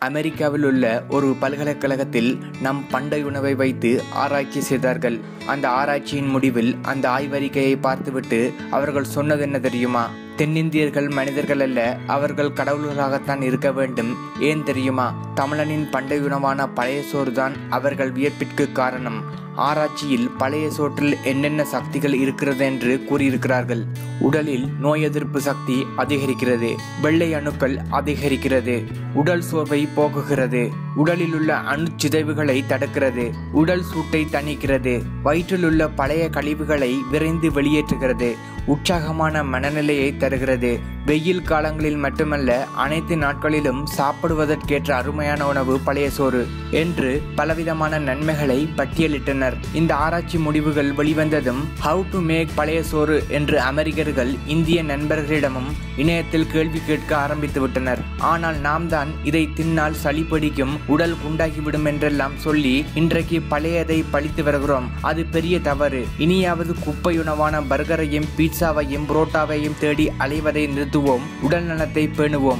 அமெரிக்காவில் உள்ள ஒரு பல்கலைக்கழகத்தில் நம் பண்டை உணவை வைத்து ஆராய்ச்சி செய்தார்கள். அந்த ஆராய்ச்சியின் முடிவில் அந்த ஆய்வறிக்கையை பார்த்துவிட்டு அவர்கள் சொன்னது என்ன தெரியுமா? தென்னிந்தியர்கள் மனிதர்கள் அல்ல அவர்கள் கடவுள்களாகத்தான் இருக்க வேண்டும். ஏன் தெரியுமா? தமிழனின் பண்டை உணவான பழைய சோறுதான் அவர்கள் வியப்பிற்கு காரணம். ஆராய்ச்சியில் பழைய சோற்றில் என்னென்ன சக்திகள் இருக்கிறது என்று கூறியிருக்கிறார்கள். உடலில் நோய் எதிர்ப்பு சக்தி அதிகரிக்கிறது. வெள்ளை அணுக்கள் அதிகரிக்கிறது. உடல் சோர்வை போக்குகிறது. உடலில் உள்ள அணுச்சிதைவுகளை தடுக்கிறது. உடல் சூட்டை தணிக்கிறது. வயிற்றில் உள்ள பழைய கழிவுகளை விரைந்து வெளியேற்றுகிறது. உற்சாகமான மனநிலையை தருகிறது. வெயில் காலங்களில் மட்டுமல்ல அனைத்து நாட்களிலும் சாப்பிடுவதற்கேற்ற அருமையான உணவு பழைய சோறு என்று பலவிதமான நன்மைகளை பட்டியலிட்டனர். இந்த ஆராய்ச்சி முடிவுகள் வெளிவந்ததும் ஹவு டு மேக் பழைய சோறு என்று அமெரிக்கர்கள் இந்திய நண்பர்களிடமும் இணையத்தில் கேள்வி கேட்க ஆரம்பித்து விட்டனர். ஆனால் நாம் தான் இதை தின்னால் சளி பிடிக்கும் உடல் குண்டாகிவிடும் என்றெல்லாம் சொல்லி இன்றைக்கு பழையதை பழித்து வருகிறோம். அது பெரிய தவறு. இனியாவது குப்பை உணவான பர்கரையும் பீட்சாவையும் புரோட்டாவையும் தேடி அலைவதை உயர்த்துவோம். உடல் நலத்தை பேணுவோம்.